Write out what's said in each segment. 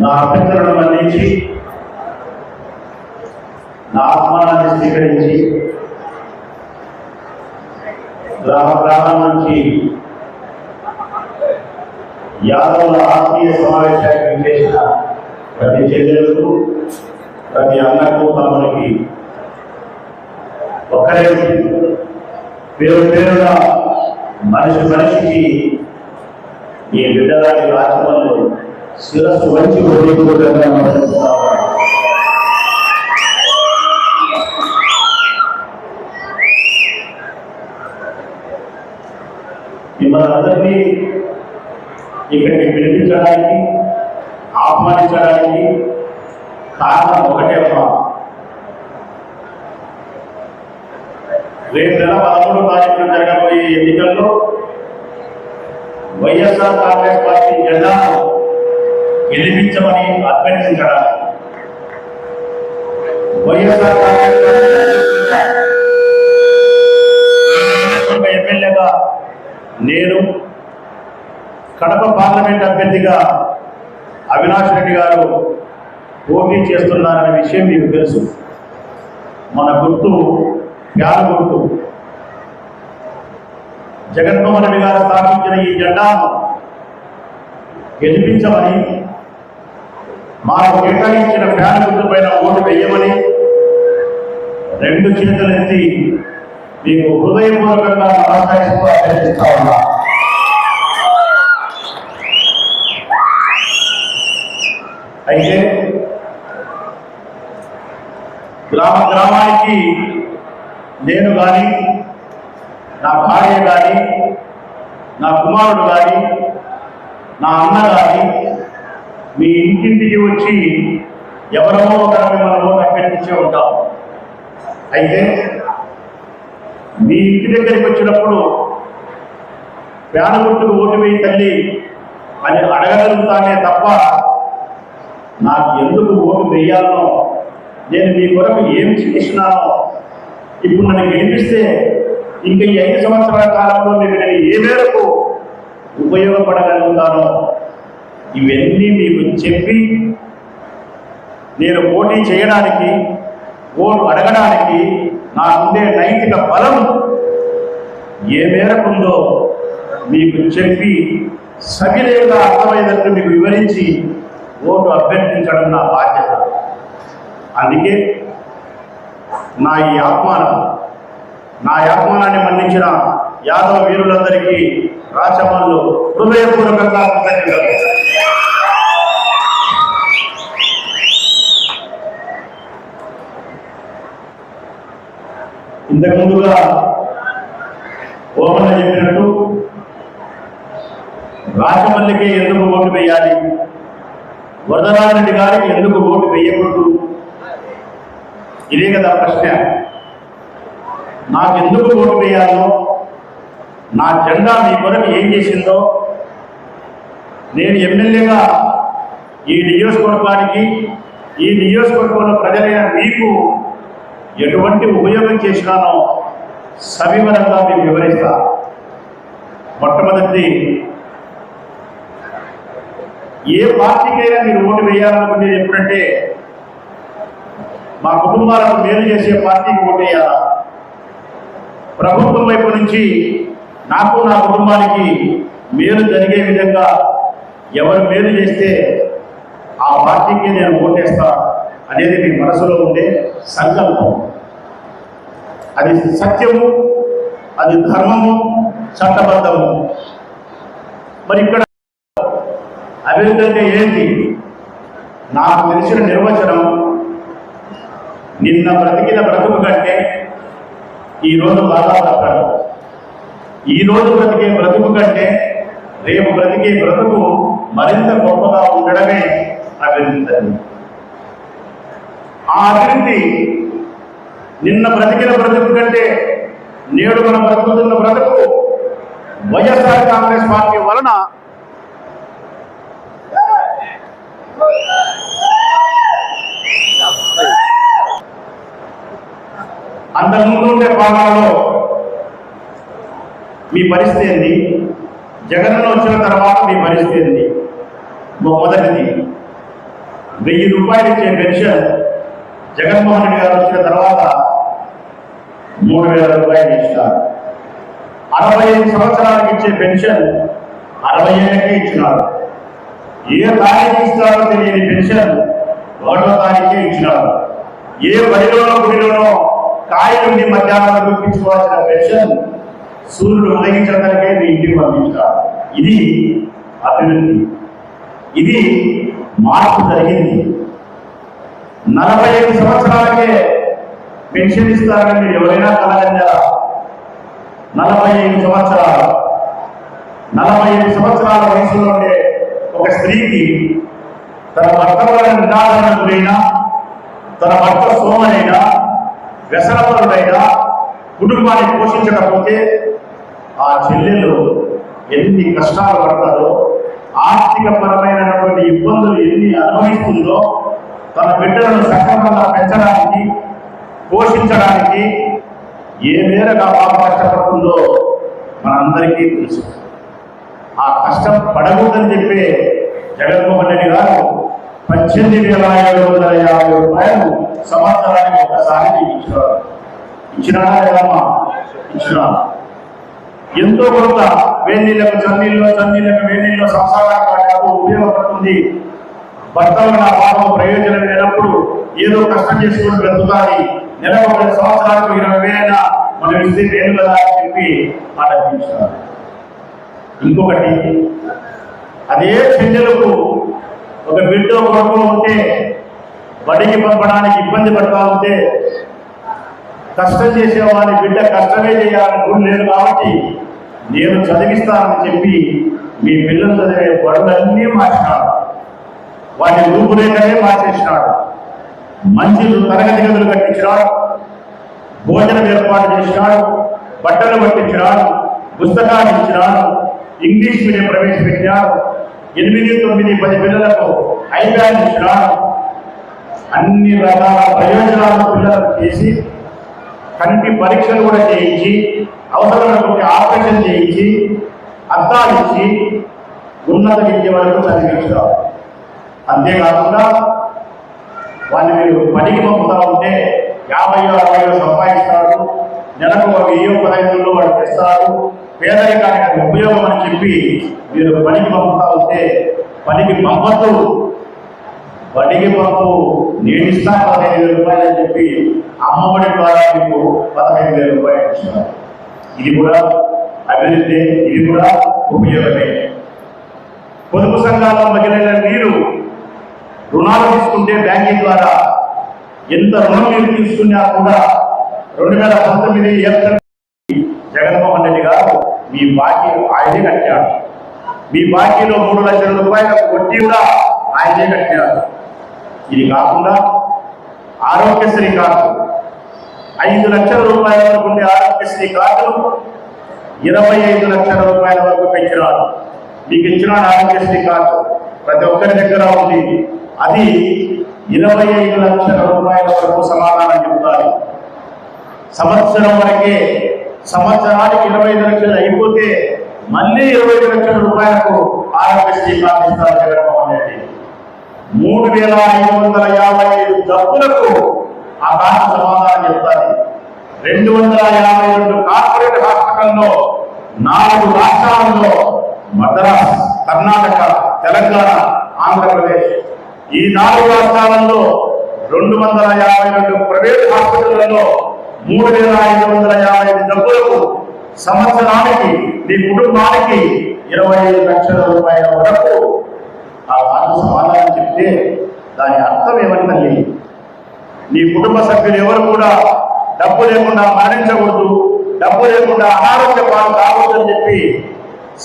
నా అభ్యంతరణ మన్నించి నా ఆహ్వానాన్ని స్వీకరించి గ్రామ గ్రామం నుంచి యాదవుల ఆత్మీయ సమావేశానికి చేసిన ప్రతి చెల్లెలకు ప్రతి అన్నకు తమకి ఒకరే పేరు పేరుగా మనిషి మనిషికి ఈ బిడ్డలాంటి రాష్ట్రంలో శిరస్సు వంచి హృదయపూర్వకంగా నమస్కరిస్తున్నాను. మిమ్మల్ని అందరినీ ఇక్కడికి పిలిపించడానికి ఆహ్వానించడానికి కారణం ఒకటే అమ్మా రేపు నెల పదమూడు తారీఖున జరగబోయే ఎన్నికల్లో వైఎస్ఆర్ కాంగ్రెస్ పార్టీ జెండాను గెలిపించమని అభ్యర్థించడానికి వైఎస్ఆర్ ఎమ్మెల్యేగా నేను కడప పార్లమెంట్ అభ్యర్థిగా అవినాష్ రెడ్డి గారు పోటీ చేస్తున్నారనే విషయం మీకు తెలుసు. మన గుర్తు ప్యాల గుర్తు. జగన్మోహన్ రెడ్డి గారు స్థాపించిన ఈ జెండాను గెలిపించమని మాకు కేటాయించిన ఫ్యాన్ గుర్తు పైన ఓటు వేయమని రెండు చేతులెత్తి మీకు హృదయపూర్వకంగా నమస్కరిస్తూ అభ్యర్థిస్తా ఉన్నా. అయితే గ్రామ గ్రామానికి నేను కానీ నా భార్య కానీ నా కుమారుడు కానీ నా అన్న కానీ మీ ఇంటింటికి వచ్చి ఎవరో ఒకరిని మిమ్మల్ని ఓటు అభ్యర్థించే ఉంటాం. అయితే మీ ఇంటి దగ్గరికి వచ్చినప్పుడు పేదగుట్టుకు ఓటు వేయి తల్లి అని అడగగలుగుతానే తప్ప నాకు ఎందుకు ఓటు వేయాలనో నేను మీ కొరకు ఏం చేసినానో ఇప్పుడు నన్ను గెలిపిస్తే ఇంకా ఈ ఐదు సంవత్సరాల కాలంలో మీకు నేను ఏ మేరకు ఉపయోగపడగలుగుతానో ఇవన్నీ మీకు చెప్పి నేను పోటీ చేయడానికి ఓటు అడగడానికి నాకుండే నైతిక బలం ఏ మేరకు ఉందో మీకు చెప్పి సవిలేగా అర్థమయ్యేటట్టు మీకు వివరించి ఓటు అభ్యర్థించడం నా బాధ్యత. అందుకే నా ఈ ఆహ్వానం నా ఆహ్వానాన్ని మన్నించిన యాదవ వీరులందరికీ రాచమల్లు హృదయపూర్వకంగా కృతజ్ఞతలు. ఇంతకు ముందుగా ఓమన్న చెప్పినట్టు రాజమల్లికి ఎందుకు ఓటు వేయాలి? వరదరాజరెడ్డి గారికి ఎందుకు ఓటు వేయకూడదు? ఇదే కదా ప్రశ్న. నాకు ఎందుకు ఓటు వేయాలో నా జెండా మీ కొరకు ఏం చేసిందో నేను ఎమ్మెల్యేగా ఈ నియోజకవర్గానికి ఈ నియోజకవర్గంలో ప్రజలైన మీకు ఎటువంటి ఉపయోగం చేసినానో సవివరంగా మీకు వివరిస్తా. మొట్టమొదటి ఏ పార్టీకైనా మీరు ఓటు వేయాలనుకునేది ఎప్పుడంటే మా కుటుంబాలకు మేలు చేసే పార్టీకి ఓటు వేయాలా? ప్రభుత్వం వైపు నుంచి నాకు నా కుటుంబానికి మేలు జరిగే విధంగా ఎవరు మేలు చేస్తే ఆ పార్టీకి నేను ఓటేస్తాను అనేది మీ మనసులో ఉండే సంకల్పం. అది సత్యము అది ధర్మము చట్టబద్ధము. మరి ఇక్కడ అభివృద్ధి అంటే ఏంటి? నాకు తెలిసిన నిర్వచనం నిన్న బ్రతికిన బ్రతుకు కంటే ఈరోజు బాగా బ్రతకడం. ఈరోజు బ్రతికే బ్రతుకు కంటే రేపు బ్రతికే బ్రతుకు మరింత గొప్పగా ఉండడమే అభివృద్ధి. ఆ అభివృద్ధి నిన్న బ్రతికిన బ్రతుకు కంటే నేడు మనం బ్రతుకుతున్న బ్రతుకు వైఎస్ఆర్ కాంగ్రెస్ పార్టీ వలన అంతకుముందు ఉండే పాలనలో మీ పరిస్థితి ఏంది? జగన్ వచ్చిన తర్వాత మీ పరిస్థితి ఏంది? మొదటిది. వెయ్యి రూపాయలు ఇచ్చే పెన్షన్ జగన్మోహన్ రెడ్డి గారు వచ్చిన తర్వాత మూడు వేల రూపాయలు ఇచ్చినారు అరవై ఐదు సంవత్సరాలకు ఇచ్చే పెన్షన్ అరవై ఏళ్ళకే ఇచ్చినారు. ఏ తారీఖు ఇస్తారో తెలియని పెన్షన్ ఒకటో తారీఖే ఇచ్చినారు. ఏ బడిలోనో గుడిలోనో కాయలుండి మధ్యాహ్నం చూపించుకోవాల్సిన పెన్షన్ సూర్యుడు ఉదయించడానికే మీ ఇంటికి పంపించారు. ఇది అభివృద్ధి. ఇది మార్పు జరిగింది. నలభై ఐదు సంవత్సరాలకే పెన్షన్ ఇస్తారని మీరు ఎవరైనా కలగంటారా నలభై ఐదు సంవత్సరాలు. నలభై ఐదు సంవత్సరాల వయసులో ఉండే ఒక స్త్రీకి తన భర్త వల్ల నిరాదరణ గురైనా తన భర్త సోమనైనా వ్యసనపరుడైనా కుటుంబాన్ని పోషించకపోతే ఆ చెల్లెలు ఎన్ని కష్టాలు పడతారో ఆర్థిక పరమైనటువంటి ఇబ్బందులు ఎన్ని అనుభవిస్తుందో తన బిడ్డలను సక్రమంగా పెంచడానికి పోషించడానికి ఏ మేరగా బాబు కష్టపడుతుందో మనందరికీ తెలుసు. ఆ కష్టం పడకూడదని చెప్పే జగన్మోహన్ రెడ్డి గారు పద్దెనిమిది వేల ఏడు వందల యాభై రూపాయలు సంవత్సరానికి ఒకసారి ఇచ్చినారు ఇచ్చినారా లేదమ్మా ఇచ్చినా. ఎంతో కొంత వేణీళ్ళకు చన్నీళ్ళు చన్నీళ్ళకు వేణీళ్ళు సంసారానికి ఉపయోగపడుతుంది. భర్తలు నా పాపం ప్రయోజనం లేనప్పుడు ఏదో కష్టం చేసుకుని బ్రతుకాలి నెలకు ఒక సంవత్సరాలకు ఇరవై వేలైనా మనం ఇస్తే వేలు కదా అని చెప్పి ఆలోచించారు. ఇంకొకటి అదే చెల్లెలకు ఒక బిడ్డ కొడుకు ఉంటే బడికి పంపడానికి ఇబ్బంది పడతా ఉంటే కష్టం చేసే వారి బిడ్డ కష్టమే చేయాలని గురి లేదు కాబట్టి నేను చదివిస్తానని చెప్పి మీ పిల్లలు చదివే బడులన్నీ మార్చినాడు వాటి రూపురేఖలే మార్చేసినాడు. మంచి తరగతి గదులు కట్టించినాడు. భోజనం ఏర్పాటు చేసినాడు. బట్టలు పట్టించినాడు. పుస్తకాలు ఇచ్చినాడు. ఇంగ్లీష్ మీడియం ప్రవేశపెట్టినాడు. ఎనిమిది తొమ్మిది పది పిల్లలకు ఐప్యాడ్ ఇచ్చినాడు. అన్ని రకాల ప్రయోజనాలు పిల్లలకు చేసి కంటి పరీక్షలు కూడా చేయించి అవసరమైనటువంటి ఆపరేషన్ చేయించి అద్దాలు ఇచ్చి ఉన్నత విద్య వరకు చదివించారు అంతేకాకుండా వాళ్ళు మీరు పనికి పంపుతా ఉంటే యాభై అరవై సంపాదిస్తారు. నెలకు ఒక వెయ్యి పదహైదులో వాళ్ళు తెస్తారు. పేదరికానికి ఉపయోగం అని చెప్పి మీరు పనికి పంపుతా ఉంటే పనికి పంపద్దు. పనికి పంపు నేను ఇస్తాను పదహైదు వేల రూపాయలు అని చెప్పి అమ్మఒడి ద్వారా మీకు పదహైదు వేల రూపాయలు ఇచ్చినారు ఇది కూడా అభివృద్ధి ఇది కూడా ఉపయోగమే. పొదుపు సంఘాల్లో మహిళల మీరు రుణాలు తీసుకుంటే బ్యాంకింగ్ ద్వారా ఎంత రుణం మీరు తీసుకున్నా కూడా రెండు వేల పంతొమ్మిది ఏప్రిల్ జగన్మోహన్ రెడ్డి గారు మీ బాకీ ఆయనే కట్టాడు మీ బాకీలో మూడు లక్షల రూపాయల వడ్డీ కూడా ఆయనే కట్టాడు ఇది కాకుండా ఆరోగ్యశ్రీ కార్డు. ఐదు లక్షల రూపాయల వరకు ఉండే ఆరోగ్యశ్రీ కార్డు ఇరవై ఐదు లక్షల రూపాయల వరకు పెంచినారు. మీకు ఇచ్చిన ఆరోగ్యశ్రీ కార్డు ప్రతి ఒక్కరి దగ్గర ఉంది. అది ఇరవై ఐదు లక్షల రూపాయల వరకు సమాధానం చెప్తారు. సంవత్సరం వరకే సంవత్సరానికి ఇరవై ఐదు లక్షలు అయిపోతే మళ్ళీ ఇరవై ఐదు లక్షల రూపాయలకు ఆరోగ్యశ్రీ ప్రార్థిస్తారు జగన్మోహన్ రెడ్డి. మూడు వేల ఐదు వందల యాభై ఐదు జబ్బులకు ఆ కార్డు సమాధానం చెప్తారు. రెండు వందల యాభై రెండు కార్పొరేట్ హాస్పిటల్లో నాలుగు రాష్ట్రాలలో మద్రాస్ కర్ణాటక తెలంగాణ ఆంధ్రప్రదేశ్ ఈ నాలుగు రాష్ట్రాలలో రెండు వందల యాభై రెండు ప్రైవేట్ హాస్పిటళ్ళలో మూడు వేల ఐదు వందల యాభై ఐదు డబ్బులకు సంవత్సరానికి నీ కుటుంబానికి ఇరవై ఐదు లక్షల రూపాయల వరకు ఆ కార్డు సమాధానం చెప్తే దాని అర్థం ఏమని తల్లి? నీ కుటుంబ సభ్యులు ఎవరు కూడా డబ్బు లేకుండా మరణించకూడదు డబ్బు లేకుండా అనారోగ్య పాలు కావద్దని చెప్పి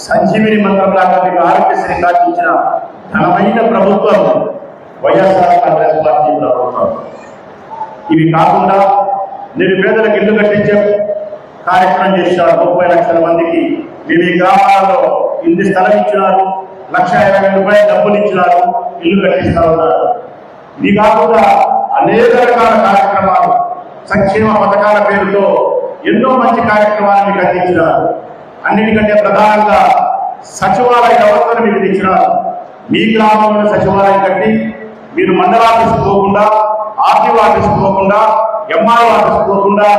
సంజీవిని మంత్రం లాగా మీకు ఆరోగ్యశ్రీ కార్డు ఇచ్చిన ఘనమైన ప్రభుత్వం. వైఎస్ఆర్ కాంగ్రెస్ పార్టీ ప్రభుత్వం. ఇవి కాకుండా నిరుపేదలకు ఇల్లు కట్టించే కార్యక్రమం చేశారు. ముప్పై లక్షల మందికి మేము ఈ గ్రామాలలో ఇంటి స్థలం ఇచ్చినారు. లక్ష ఇరవై రూపాయలు డబ్బులు ఇచ్చినారు. ఇల్లు కట్టిస్తా ఉన్నారు. ఇది కాకుండా అనేక రకాల కార్యక్రమాలు సంక్షేమ పథకాల పేరుతో ఎన్నో మంచి కార్యక్రమాలు మీకు అందించినారు. అన్నిటికంటే ప్రధానంగా సచివాలయ వ్యవస్థను మీకు తెచ్చినారు మీ గ్రామంలో సచివాలయం కట్టి మీరు మండల ఆఫీస్ పోకుండా ఆర్టీఓ ఆఫీస్ పోకుండా ఎంఆర్ఓ ఆఫీస్ పోకుండా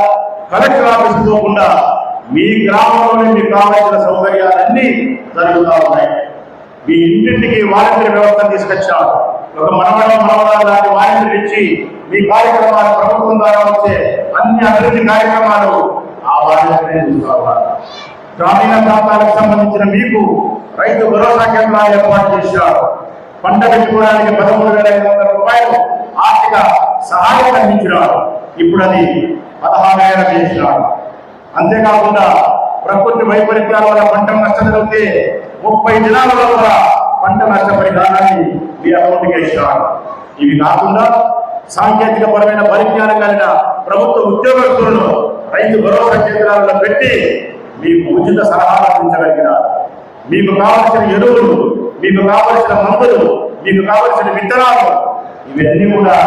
కలెక్టర్ ఆఫీస్ పోకుండా మీ గ్రామంలోనే మీకు కావాల్సిన సౌకర్యాలన్నీ జరుగుతూ ఉన్నాయి. మీ ఇంటింటికి వాలంటీర్ వ్యవస్థ తీసుకొచ్చాం ఒక మనవడం మనవరాలు లాంటి వాలంటీర్ ఇచ్చి మీ కార్యక్రమాలు ప్రభుత్వం ద్వారా వచ్చే అన్ని అభివృద్ధి కార్యక్రమాలు ఆ వాలంటీర్ చూసుకోవాలి గ్రామీణ ప్రాంతాలకు సంబంధించిన మీకు రైతు భరోసా కేంద్రాలు ఏర్పాటు చేశారు. పంట పెట్టుకోవడానికి పదమూడు వేల ఐదు వందల రూపాయలు ఆర్థిక సహాయం అందించినాడు ఇప్పుడు అది పదహారు వేల చేసినాడు అంతేకాకుండా ప్రకృతి వైపరీత్యాల వల్ల పంట నష్టం జరిగితే ముప్పై దినాలలో కూడా పంట నష్ట పరిహారాన్ని మీ అకౌంట్కి ఇస్తారు ఇవి కాకుండా సాంకేతిక పరమైన పరిజ్ఞానం కలిగిన ప్రభుత్వ ఉద్యోగస్తులను రైతు భరోసా కేంద్రాలలో పెట్టి మీకు ఉచిత సలహాలు అందించగలిగినారు. మీకు కావలసిన ఎరువులు మీకు కావలసిన మందులు మీకు కావలసిన విత్తనాలు ఇవన్నీ కూడా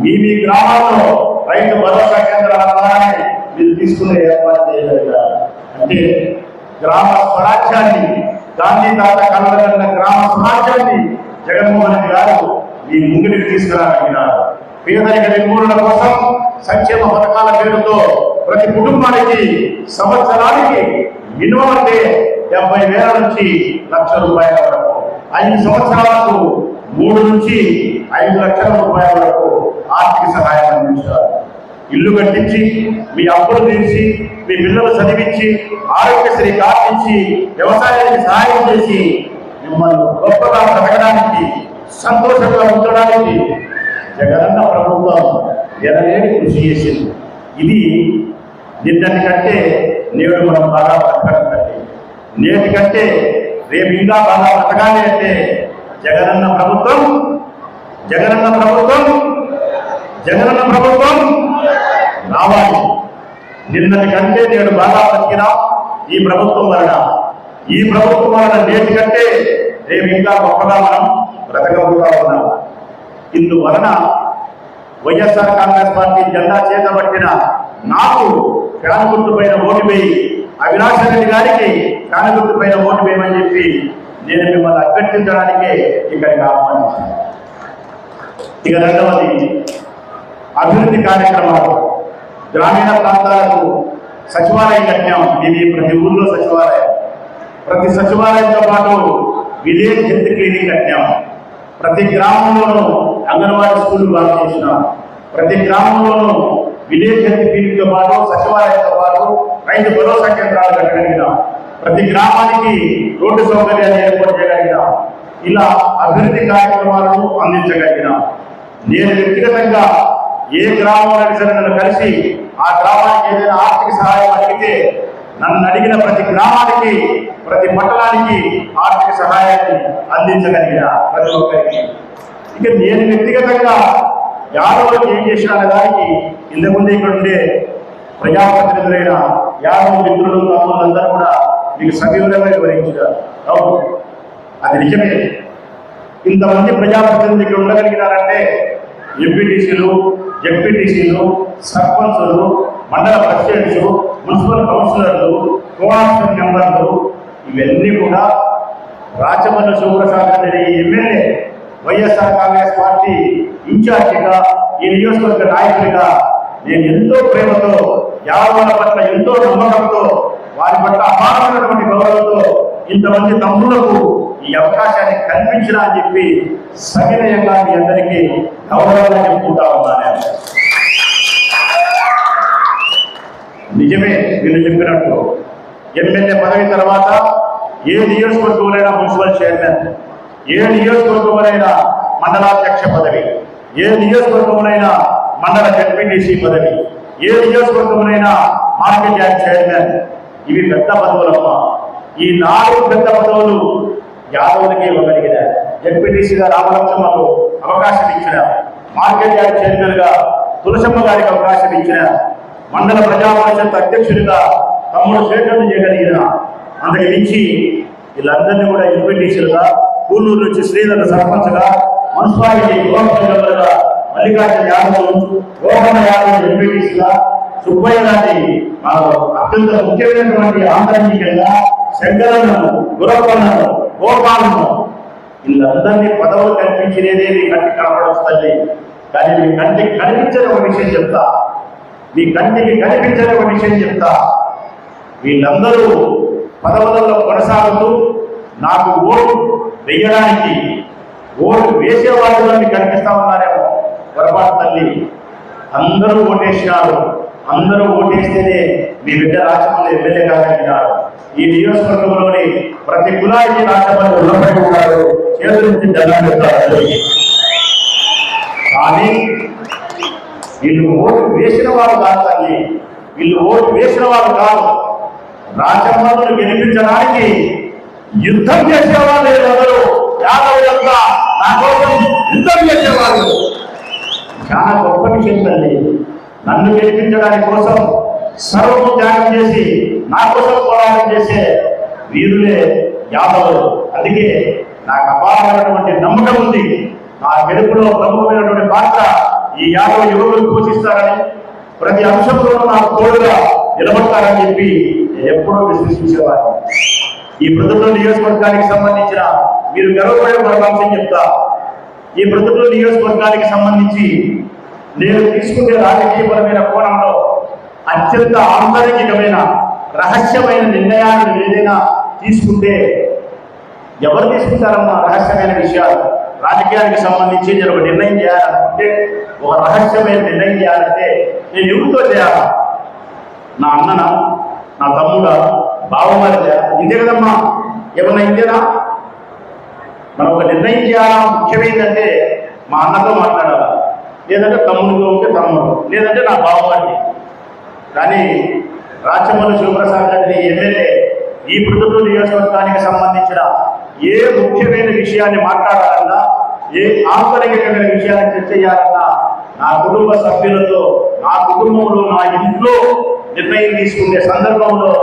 మీ మీ గ్రామాల్లో రైతు భరోసా కేంద్రాల ద్వారానే మీరు తీసుకునే ఏర్పాటు చేయగలిగారు. అంటే గ్రామ స్వరాజ్యాన్ని గాంధీ తాత కలగలిగిన గ్రామ స్వరాజ్యాన్ని జగన్మోహన్ రెడ్డి గారు మీ ముంగిటికి తీసుకురాగలిగినారు. పేదరిక నిర్మూలన కోసం సంక్షేమ పథకాల పేరుతో ప్రతి కుటుంబానికి సంవత్సరానికి మినిమం అంటే డెబ్బై వేల నుంచి లక్ష రూపాయల వరకు. ఐదు సంవత్సరాలకు మూడు నుంచి ఐదు లక్షల రూపాయల వరకు ఆర్థిక సహాయం అందించారు. ఇల్లు కట్టించి మీ అప్పులు తీర్చి మీ పిల్లలు చదివించి ఆరోగ్యశ్రీ కాపించి వ్యవసాయానికి సహాయం చేసి మిమ్మల్ని గొప్పగా బ్రతకడానికి సంతోషంగా ఉంచడానికి జగనన్న ప్రభుత్వం ఎనలేని కృషి చేసింది. ఇది నిన్నటి కంటే నేడు మనం బాగా నేటి కంటే రేపు ఇంకా బాగా బ్రతకాలి అంటే జగనన్న ప్రభుత్వం జగనన్న ప్రభుత్వం జగనన్న ప్రభుత్వం రావాలి. నిన్నటి కంటే నేను బాగా బతికినా ఈ ప్రభుత్వం వలన. ఈ ప్రభుత్వం వలన నేటి కంటే రేపు ఇంకా గొప్పగా మనం బ్రతకబోతా ఉన్నాం. ఇందువలన వైఎస్ఆర్ కాంగ్రెస్ పార్టీ జెండా చేతబట్టిన నాకు ఫ్యాన్ గుర్తుపైన ఓటు వేయి. అవినాష్ రెడ్డి గారికి ఫ్యాన్ పైన ఓటు వేయమని చెప్పి నేను మిమ్మల్ని అభ్యర్థించడానికే ఇక్కడికి ఆహ్వానించాను ఇక రెండవది అభివృద్ధి కార్యక్రమాలు. గ్రామీణ ప్రాంతాలకు సచివాలయం కట్టాం. ఇది ప్రతి ఊళ్ళో సచివాలయం. ప్రతి సచివాలయంతో పాటు విలేజ్ హెల్త్ క్లినిక్ కట్టాం. ప్రతి గ్రామంలోనూ అంగన్వాడీ స్కూల్ బాగా చేసినాం. ప్రతి గ్రామంలోనూ విలేజ్ హెల్త్ క్లినిక్తో పాటు సచివాలయంతో పాటు రైతు భరోసా కేంద్రాలు కట్టగలిగినాం. ప్రతి గ్రామానికి రోడ్డు సౌకర్యాలు ఏర్పాటు చేయగలిగినాం ఇలా అభివృద్ధి కార్యక్రమాలను అందించగలిగినా నేను వ్యక్తిగతంగా ఏ గ్రామంలో సరే నన్ను కలిసి ఆ గ్రామానికి ఏదైనా ఆర్థిక సహాయం అడిగితే నన్ను అడిగిన ప్రతి గ్రామానికి ప్రతి పట్టణానికి ఆర్థిక సహాయాన్ని అందించగలిగిన ప్రతి ఒక్కరికి. ఇక నేను వ్యక్తిగతంగా యాదవులకు ఏం చేసిన దానికి ఇంతకుముందు ఇక్కడ ఉండే ప్రజాప్రతినిధులైన యాదవ మిత్రులు తమ్ముళ్ళందరూ కూడా మీకు సవివరంగా వివరించారు అవును. అది నిజమే. ఇంతమంది ప్రజాప్రతినిధులు ఇక్కడ ఉండగలిగినారంటే ఎంపీటీసీలు జెడ్పీటీసీలు సర్పంచులు మండల ప్రెసిడెంట్స్ మున్సిపల్ కౌన్సిలర్లు కోఆప్షన్ మెంబర్లు ఇవన్నీ కూడా రాజమండ్రి శివప్రసాద్ రెడ్డి ఎమ్మెల్యే వైఎస్ఆర్ కాంగ్రెస్ పార్టీ ఇన్ఛార్జిగా ఈ నియోజకవర్గ నాయకుడిగా నేను ఎంతో ప్రేమతో యాదవుల పట్ల ఎంతో నమ్మకంతో వారి పట్ల అపారమైనటువంటి గౌరవంతో ఇంతమంది తమ్ములకు ఈ అవకాశాన్ని కల్పించినా అని చెప్పి సవినయంగా మీ అందరికీ గౌరవంగా చెప్పుకుంటా ఉన్నాను. నిజమే వీళ్ళు చెప్పినట్టు ఎమ్మెల్యే పదవి తర్వాత ఏ నియోజకవర్గంలోనైనా మున్సిపల్ చైర్మన్ ఏ నియోజకవర్గంలోనైనా మండలాధ్యక్ష పదవి ఏ నియోజకవర్గంలోనైనా మండల జడ్పీటీసీ పదవి ఏ నియోజకవర్గంలోనైనా మార్కెట్ యార్డ్ చైర్మన్ ఇవి పెద్ద పదవులమ్మ ఈ నాలుగు పెద్ద పదవులు యాదవులకి ఇవ్వగలిగిన జడ్పీటీసీగా రామలక్ష్మకు అవకాశం ఇచ్చిన మార్కెట్ యార్డ్ చైర్మన్గా తులసమ్మ గారికి అవకాశం ఇచ్చిన మండల ప్రజా పరిషత్ అధ్యక్షుడిగా తమ్ముడు స్వీకరణ చేయగలిగిన అందుకు మించి వీళ్ళందరినీ కూడా ఎంపీటీసీలుగా కూలూరు నుంచి శ్రీధర సర్పంచ్గా మున్సిపాలిటీ గోపంగా మల్లికార్జున యాదవ్ గోపన్న యాదవ్ ఎంపీటీసీగా సుబ్బయ్య గారి అత్యంత ముఖ్యమైనటువంటి ఆంతరికంగా శంకరన్నను గురప్పన్నను గోపాలను వీళ్ళందరినీ పదవులు కనిపించినదే మీ కంటికి కనపడొస్తుంది. కానీ మీ కంటికి కనిపించని ఒక విషయం చెప్తా. మీ కంటికి కనిపించని ఒక విషయం చెప్తా. వీళ్ళందరూ పదవులలో కొనసాగుతూ నాకు ఓటు వేయడానికి ఓటు వేసేవాళ్ళు మీకు కనిపిస్తా ఉన్నారేమో. పొరపాటు తల్లి అందరూ ఓటేసినారు. అందరూ ఓటేస్తేనే మీ బిడ్డ రాష్ట్రంలో ఎమ్మెల్యే కాగలిగినారు. ఈ నియోజకవర్గంలోని ప్రతి కులానికి రాష్ట్రపతి రుణపడి ఉన్నారు చేతుల నుంచి దండాలు కానీ వీళ్ళు ఓటు వేసిన వారు కాదు తల్లి వీళ్ళు ఓటు వేసిన వారు కాదు. రాజమ్మను గెలిపించడానికి యుద్ధం చేసేవాళ్ళు ఎవరు యాదవ్ యొక్క నా కోసం యుద్ధం చేసేవాళ్ళు చాలా గొప్ప విషయం తల్లి నన్ను గెలిపించడానికి కోసం సర్వము త్యాగం చేసి నా కోసం పోరాటం చేసే వీరులే యాదవులు అందుకే నాకు అపారమైనటువంటి నమ్మకం ఉంది. నా గెలుపులో ప్రముఖమైనటువంటి పాత్ర ఈ యాదవ యువకులు పోషిస్తారని ప్రతి అంశంలోనూ నాకు తోడుగా నిలబడతారని చెప్పి ఎప్పుడో ఎప్పుడూ విశ్వసించేవాడిని. ఈ ప్రతిభ నియోజకవర్గానికి సంబంధించిన మీరు గర్వపడే మరొక అంశం చెప్తా. ఈ ప్రతిభ నియోజకవర్గానికి సంబంధించి నేను తీసుకునే రాజకీయపరమైన కోణంలో అత్యంత ఆంతరికమైన రహస్యమైన నిర్ణయాలను ఏదైనా తీసుకుంటే ఎవరు తీసుకుంటారమ్మా రహస్యమైన విషయాలు? రాజకీయానికి సంబంధించి నేను ఒక నిర్ణయం చేయాలనుకుంటే ఒక రహస్యమైన నిర్ణయం చేయాలంటే నేను ఎవరితో చేయాలా? నా అన్ననా? నా తమ్ముడా? బావమరిదా? ఇంతే కదమ్మా. ఏమన్నా ఇంతేనా? మనం ఒక నిర్ణయం చేయాలా? ముఖ్యమైందంటే మా అన్నతో మాట్లాడాలా? లేదంటే తమ్ముడుగా ఉంటే తమ్ముడు లేదంటే నా బావమరిది కానీ రాచమల్లి శివప్రసాద్ గారి ఎమ్మెల్యే ఈ ప్రొద్దుటూరు నియోజకవర్గానికి సంబంధించిన ఏ ముఖ్యమైన విషయాన్ని మాట్లాడాలన్నా ఏ ఆంతరికమైన విషయాన్ని చర్చ చేయాలన్నా నా కుటుంబ సభ్యులతో నా కుటుంబంలో నా ఇంట్లో నిర్ణయం తీసుకునే సందర్భంలో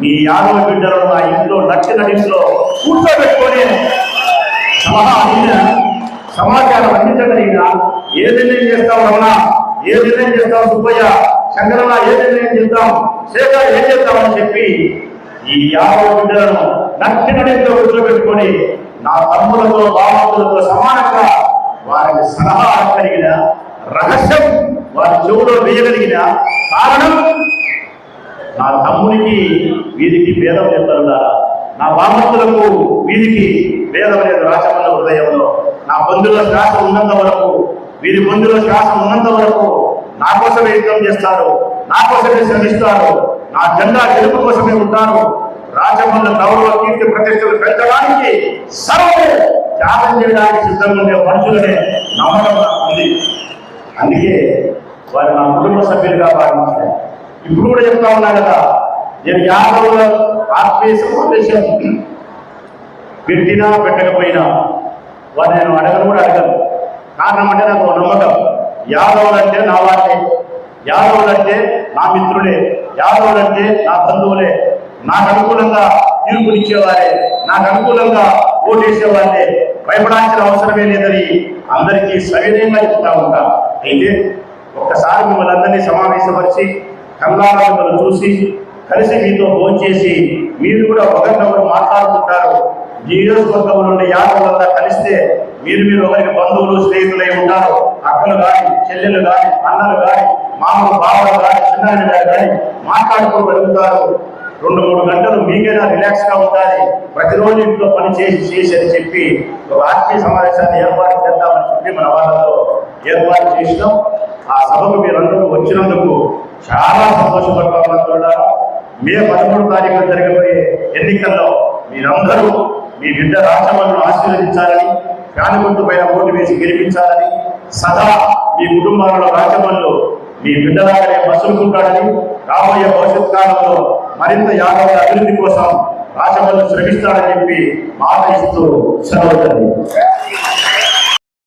మీ యాదవ బిడ్డలు నా ఇంట్లో నచ్చిన ఇంట్లో కూర్చోబెట్టుకొని సలహా సమాచారం అందించగలిగిన ఏ నిర్ణయం చేస్తాం రమణ? ఏ నిర్ణయం చేస్తాం సుబ్బయ్య? శంకరణ ఏ నిర్ణయం చేద్దాం? శేఖర్ ఏం చేద్దామని చెప్పి ఈ యాభై బిడ్డలను నచ్చిన ఇంట్లో కూర్చోబెట్టుకొని నా తమ్ములతో బామతులతో సమానంగా వారికి సలహా కలిగిన రహస్యం వారి చెవులో వేయగలిగిన కారణం నా తమ్మునికి వీరికి భేదం చెప్తారున్నారా నా బామతులకు వీరికి భేదం లేదు రాచమల్ల హృదయంలో. నా బంధువుల శ్వాస ఉన్నంత వరకు వీరి బంధువుల శ్వాస ఉన్నంత వరకు నా కోసమే యుద్ధం చేస్తారు నా కోసమే శ్రమిస్తారు నా జెండా గెలుపు కోసమే ఉంటారు. రాజమల్ల గౌరవ కీర్తి ప్రతిష్టలు పెంచడానికి సర్వే త్యాగం చేయడానికి సిద్ధంగా ఉండే మనుషులనే నమ్మకం ఉంది. అందుకే వారు నా కుటుంబ సభ్యులుగా భావించారు. ఇప్పుడు కూడా చెప్తా ఉన్నా కదా నేను యాదవుల ఆత్మీయ సమావేశం పెట్టినా పెట్టకపోయినా వారు నేను అడగను కూడా అడగను. కారణం అంటే నాకు నమ్మకం. యాదవులు అంటే నా వాళ్ళే యాదవులంటే నా మిత్రులే. యాదవులంటే నా బంధువులే. నాకు అనుకూలంగా తీర్పునిచ్చేవారే. నాకు అనుకూలంగా ఓటేసేవారే. భయపడాల్సిన అవసరమే లేదని అందరికీ సవినయంగా చెప్తా ఉంటా. అయితే ఒక్కసారి మిమ్మల్ని అందరినీ సమావేశపరిచి కల్లారా మిమ్మల్ని చూసి కలిసి మీతో భోంచేసి మీరు కూడా ఒకరినొకరు మాట్లాడుకుంటారు? నియోజకవర్గంలో ఉండే యాదవులంతా కలిస్తే మీరు మీరు ఒకరికి బంధువులు స్నేహితులై ఉంటారు అక్కలు కానీ చెల్లెలు కానీ అన్నలు కానీ మామూలు బావలు కానీ చిన్న కానీ మాట్లాడుకోగలుగుతారు రెండు మూడు గంటలు మీకైనా రిలాక్స్గా ఉండాలి? ప్రతిరోజు ఇంట్లో పని చేసి చేసి అని చెప్పి ఒక ఆత్మీయ సమావేశాన్ని ఏర్పాటు చేద్దామని చెప్పి మన వాళ్ళతో ఏర్పాటు చేసినాం. ఆ సభకు మీరందరూ వచ్చినందుకు చాలా సంతోషపడతాం మే పదమూడు తారీఖు జరగబోయే ఎన్నికల్లో మీరందరూ మీ బిడ్డ రాష్ట్రములను ఆశీర్వదించాలని ఫ్యాన్ పైన ఓటు వేసి గెలిపించాలని సదా మీ కుటుంబాలలో రాజ్యంలో మీ బిడ్డలాగానే మసులుకుంటాడని రాబోయే భవిష్యత్ కాలంలో మరింత యాదవ అభివృద్ధి కోసం రాజమల్లు శ్రమిస్తాడని చెప్పి మాట ఇస్తూ సెలవుతుంది